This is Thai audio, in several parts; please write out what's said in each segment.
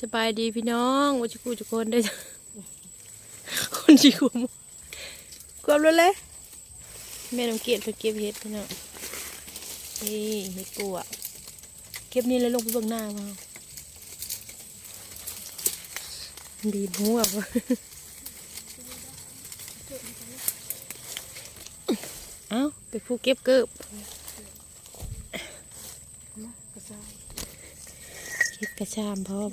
สบายดีพี่น้องว่าจะกูจะคนได้อจ้ะคนจีกุมกวบเลยเลยแม่น้องเกียรติเพิ่นเก็บเห็ดพี่น้องนี่เห็ดปวกเก็บนี่เลยลงไปเบื้องหน้ามาดีดหัววะเอ้าไปผู้เก็บเกิบเก็ บกระชามพร้อม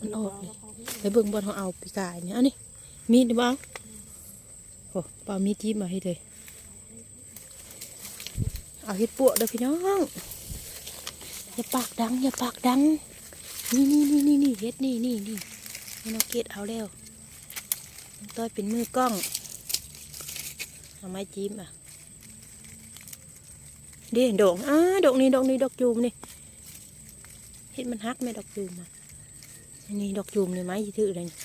มันออกเลยไปเบิ่งบอลเขาเอาปีกายเนี่ยอันนี้มีดหรือเปล่าโอ้เปล่ามีดจิ้มมาให้เลย เอาเห็ดปวกเด้อพี่น้อง อย่าปากดัง อย่าปากดัง นี่นี่นี่นี่นี่เห็ดนี่นี่นี่ให้น้องเกดเอาแล้วต้อยเป็นมือกล้อง เอาไม้จิ้มอะ ด้ดอกอ่าดอกนี้ดอกนี้ดอกจูมนี่เห็ดมันฮักไหมดอกจูมอะอันนี้ดอกจูมนี่ไม้ยี่ถืออะไรนี่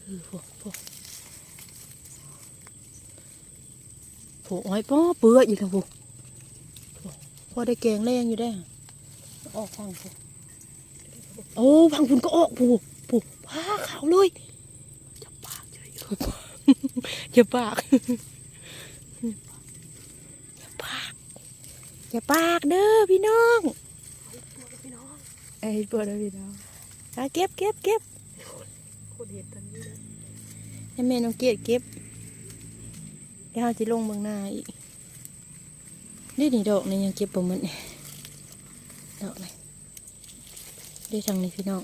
เออโผล่โผล่โผล่อ้อยป้อเปื่อยอยู่แล้วโผล่โผล่พอได้แกงแรงอยู่ได้ออกฟังโผล่โอ้ฟังคุณก็ออกโผล่โผล่พาขาวเลยจะปากจะอย่าปาก ปาก อย่าปากเด้อพี่น้องเอ้ยปวดเลยพี่น้องอะเก็บเก็บเก็บคนเห็นตอนนี้เลยให้แม่น้องเกียรเก็บเดี๋ยวจะลงเมืองหน้าอีกนี่นี่ดอกนี่ยังเก็บประมันดอกนี่ได้ทางนี้พี่น้อง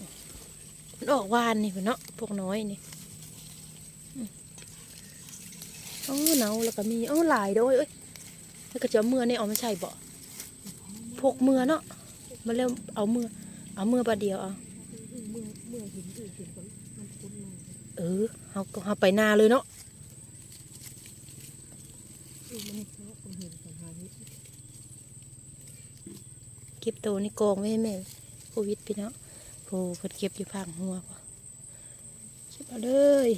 มันออกวานนี่พี่เนาะพวกน้อยนี่อืมโอ้หนาวแล้วก็มีโอ้หลายด้วยเอ้ยแล้วก็จะเอามือนี่เอาม่ใช่บ่ พกมือเนาะมาเร็วเอามือเอามือบาดเดียวเอาเมื่อเอเห็นดูเห็นมันมันคุ้นมาเออเอาเอาไปนาเลยเนาะเก็บตัวนี่กองไว้ให้แม่โควิดพี่เนาะโอ้เพิ่นเก็บอยู่พังหัวป่ะเก็บเอาเลย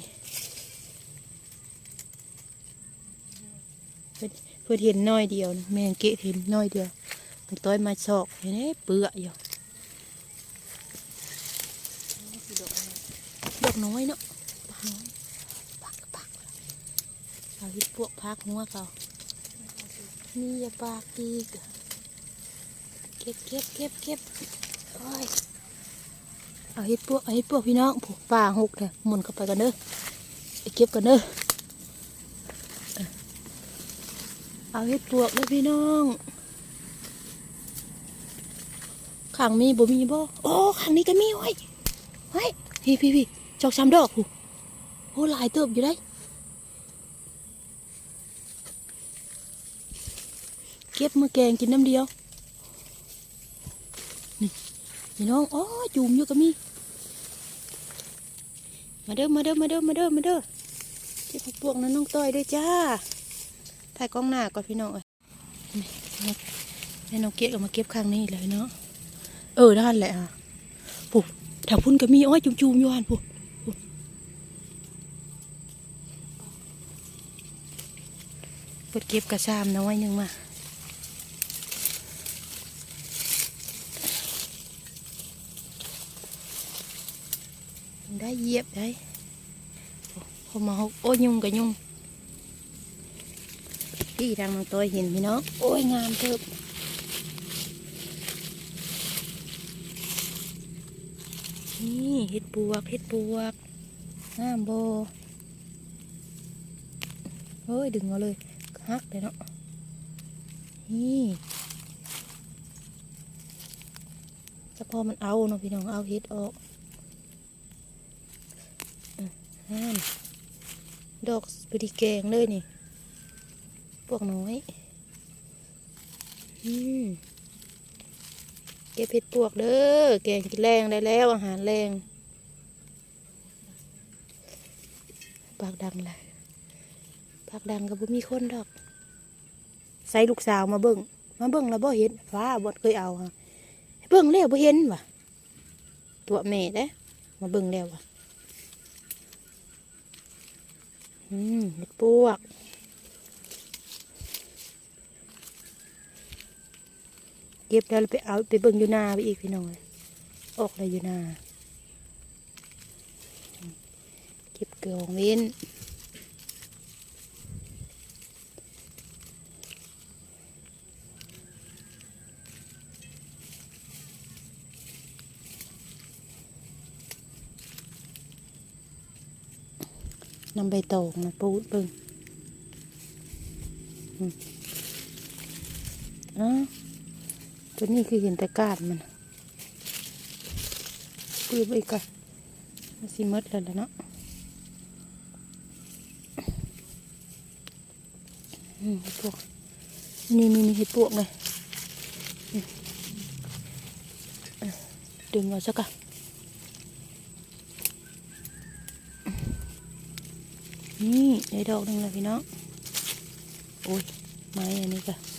เพิ่นเพิ่นเห็นน้อยเดียวแม่งเกะเห็นน้อยเดียว มันต้อยมาชอกเห็นไหมเปลือกอยู่ดอกน้อยเนาะดอกปักปักเอาเห็ดพวกพักหัวเขานี่อย่าปากอีกเก็บเก็บเก็บเก็บโอ้ยเอาเห็ดพวกเอาเห็ดพวกพี่น้องผูกป่าหกเลยหมุนเข้าไปกันเด้อไปเก็บกันเด้อเออเอาเห็ดพวกเลยพี่น้อง ขังมีบ่มีบ่โอ้ขังนี้ก็มีไว้ไว้พี่พี่พี่จอกช้ำดอกผูโอ้หลายเติบอยู่ได้เก็บมาแกงกินน้ำเดียวพี่น้องอ๋อจุ่มอยู่ก็มี มาเด้อมาเด้อมาเด้อมาเด้อมาเด้อเก็บพวกนั้นน้องต้อยด้วยจ้าถ่ายกล้องหน้าก่อนพี่น้องเอ้ยแม่น้องเกดก็มาเก็บข้างนี้เลยเนาะ เออด้านแหละอะปุ๊บแถวพุ่นก็มีอ้อยจุ่มๆอยู่หันปุ๊บปุ๊บเปิดเก็บกระชามน้อยหนึงมาได้เหยียบได้พอมาหกโอ้ยยุงกับยุงพี่ทางน้องตัวเห็นพี่น้องโอ้ยงามเถิบ นี่เห็ดปวกเห็ดปวกงามโบเฮ้ยดึงเอาเลยฮักเลยเนาะนี่แต่พอมันเอาเนาะพี่น้องเอาเห็ดออกนั่นดอกปริแกงเลยนี่ พวกน้อย อืม เก็บเห็ดปวกเด้อ แกงกินแรงได้แล้วอาหารแรง ปากดังเลยปากดังกับบ่มีคนดอก ใส่ลูกสาวมาเบิ่ง มาเบิ่งแล้วบ่เห็นฟ้าบ่เคยเอาฮะเบิ่งแล้วบ่เห็นว่ะ ตัวแม่เด้มาเบิ่งแล้วว่ะ อืมเห็ดปวก ก็บแล้วไปเอาไปเบิ่งอยู่นาไปอีกพี่น้องเลยออกเลยอยู่นาเก็บเกลือของเว้นนำใบตองมาปูดเบิ่งอ่า ตัวนี้คือเห็นแต่กาดมันปืดไปก่อนมันสิมดแล้วล่ะเนาะอืมเห็ดปวกนี่นี่นี่เห็ดปวกเลยดึงเอาสักก่อนนี่ได้ดอกหนึ่งแล้วพี่น้องโอ้ยไม้อันนี้ก็อ่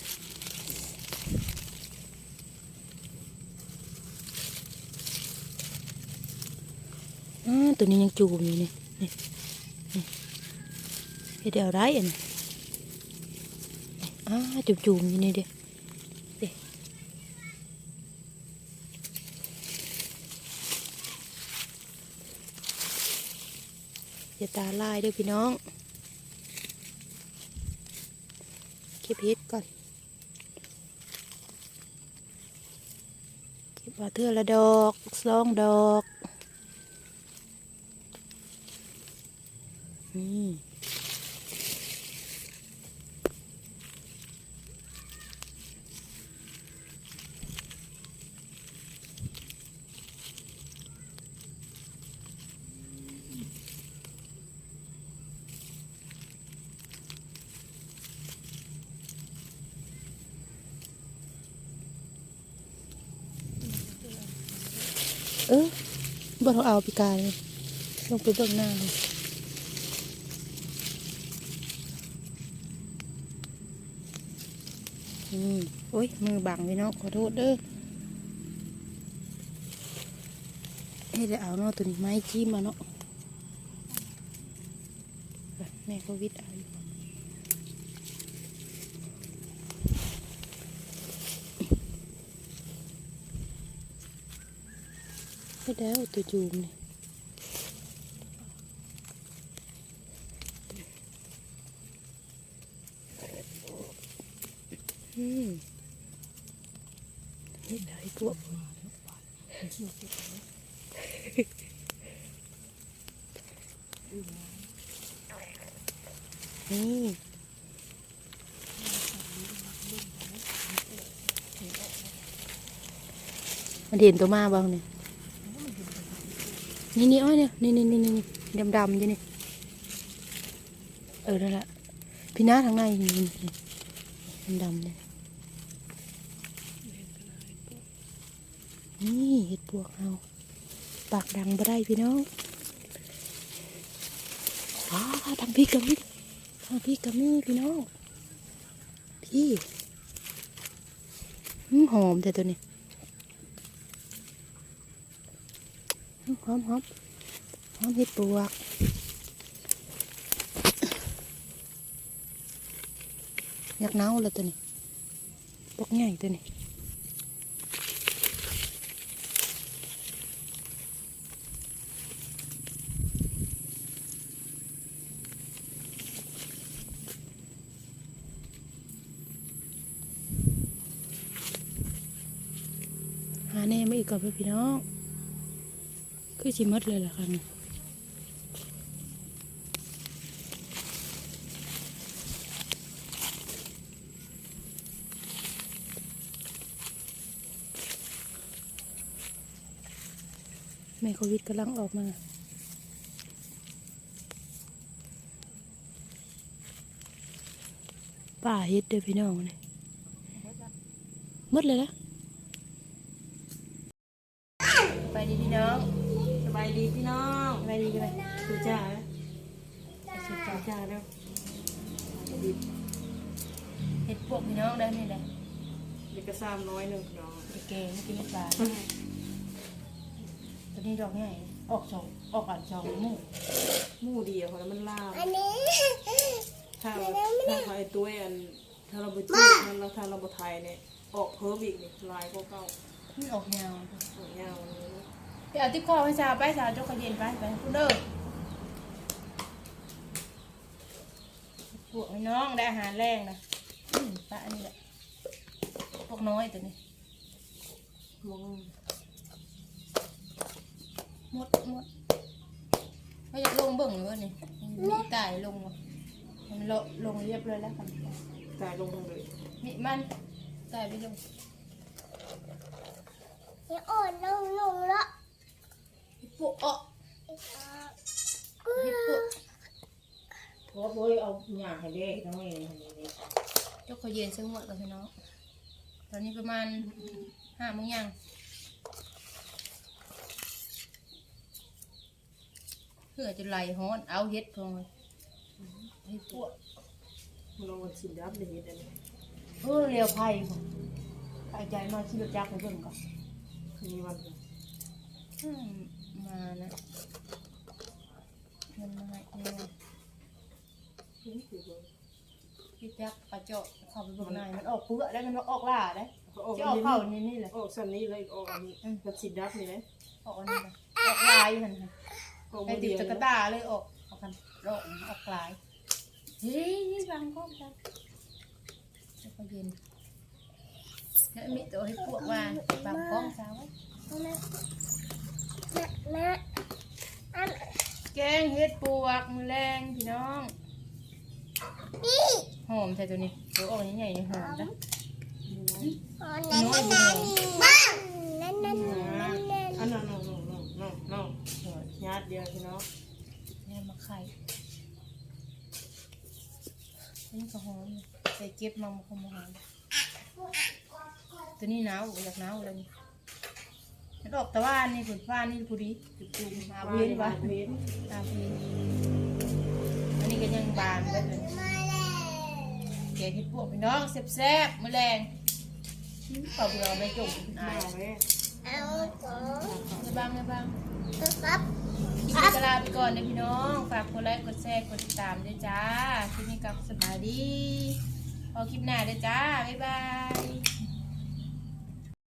ตัวนี้ยังจูมอยู่นี่นี่นี่เฮ็ดเอาได้อันนี้อ่าจูมจูมๆอยู่นี่เด้เด้อย่าตาลายเด้อพี่น้องเก็บเฮ็ดก่อนเก็บว่าเทื่อละดอกสองดอก นี่เออบ่ต้องเอาปีกายเลยลงไปเบื้องหน้า เลยอืมโอ้ย มือบังพี่น้องขอโทษเด้อให้ได้เอาเนาะตัวนี้ไม้จิ้มมาเนาะแม่ก็วิทย์เอาอยู่ให้ได้อาตัวจูมนี่อืมเฮ็ดได้พวก นี่มันเห็นตัวมาบ้างเนี่ยนี่นี่อ้อยเนี่ยนี่นี่นี่นี่ดำดำอยู่นี่เออนั่นแหละพี่น้าทางในนี่นี่นี่ดำเนี่ยนี่เห็ดปวกเอา ปากดังบ่ได้พี่น้องอ้าทางพี่กับพี่ทางพี่กับมี่พี่น้อง พี่หอมแต่ตัวนี้หอมหอมหอมเห็ดปวกอยากเน่าเลยตัวนี้ปกใหญ่ตัวนี้ แน่ไม่อีกกับพี่น้อง คือชิมดเลยล่ะค่ะนี่แม่โควิดกำลังออกมาป่าเฮ็ดเด้อพี่น้องนี่มดเลยละ กกระซามน้อยหนึ่งน้องไปเกงกินปลาตัวนี้ดอกใหญ่ออกสองออกอันสองหมู่หมู่เดียวคนนั้นมันลามอันนี้ ถ้าถ้าเขาไอ้ตัวอันถ้าเราไปจืดมันแล้วถ้าเราไปไทยเนี่ยออกเพิ่มอีกนี่ลายก็เก่ามันออกยาวออกยาวเลยไปเอาที่คอให้สาวไปสาวจกกระเย็นไปไปคุณเด้อพวกน้องได้อาหารแรงนะอืมปลาอันนี้แหละ พวกน้อยตัวนี้มองหมดหมดเขาอยากลงเบิ่งเลยนี่มีตายลงวะมันลลงเรียบเลยแล้วกันตายลงเลยนี่มันตายไปลงนี่อ่อนลงลงละฮิปโปอะฮิปโปเพราะว่าเอาหยาให้เด็กน้องเองนี่ยกเขาเย็นซึ่งหมดกับพี่น้องต อนนี้ประมาณห้าโมงยังเพื่อจะไล่ฮ้อนเอาเฮ็ดพองฮิปโปมันลองสินดับเลยเห็นไหมเออเรียวไผ่ผมใส่ใจมาขี่รถจักรไปเบิ่งก่อนมีวันอืมมานะมันมาให้เนี่ยนี่คือ พี่จักรกระเจาะเข้าไปเบิ่งในมันออกเปลือกได้มันออกล่าได้เขาออกจะออกเข้านี่นี่แหละออกสันนี้เลยออกอันนี้มันสินดับนี่นะออกอันนี้นะออกลายอยู่นั่นค่ะออกไอติดตะกะตาเลยออกออกกันออกออกลายเฮ้ยนี่บางก้อนจังแล้วก็เย็นแล้วมีตัวให้พวกว่าบางก้อนเช้าแม่แม่แม่อันแกงเฮ็ดปวกมือแรงพี่น้องนี่ หอมใช่ตัวนี้ตัวออกใหญ่ๆนี่หอมนะอ่อนนั่นนั่นนั่นบ้างนั่นนั่นนั่นนั่นอันนั้นน้องน้องน้องน้องน้องญาติเดียวพี่น้องแม่มาไข่นี่ก็หอมใส่เก็บมามันก็มาหอมตัวนี้หนาวอยากหนาวเลยนี่มันออกแต่ว่านี่ผุดฟ้านี่ผุดีจุกๆหาเวียนวะเว้นตามพีอันนี้ก็ยังบานไปเลยมา แล้วแกงเห็ดพวกพี่น้องแซ่บๆมื้อแรงเปล่าเบื่อไม่จมอายมาแม่เอาต่อไงบ้างไงบ้างครับคลิปนี้ก็ลาไปก่อนนะพี่น้อง ฝากกดไลค์ กดแชร์ กดติดตามด้วยจ้าคลิปนี้กลับสบายดี พอคลิปหน้าด้วยจ้า บ๊ายบาย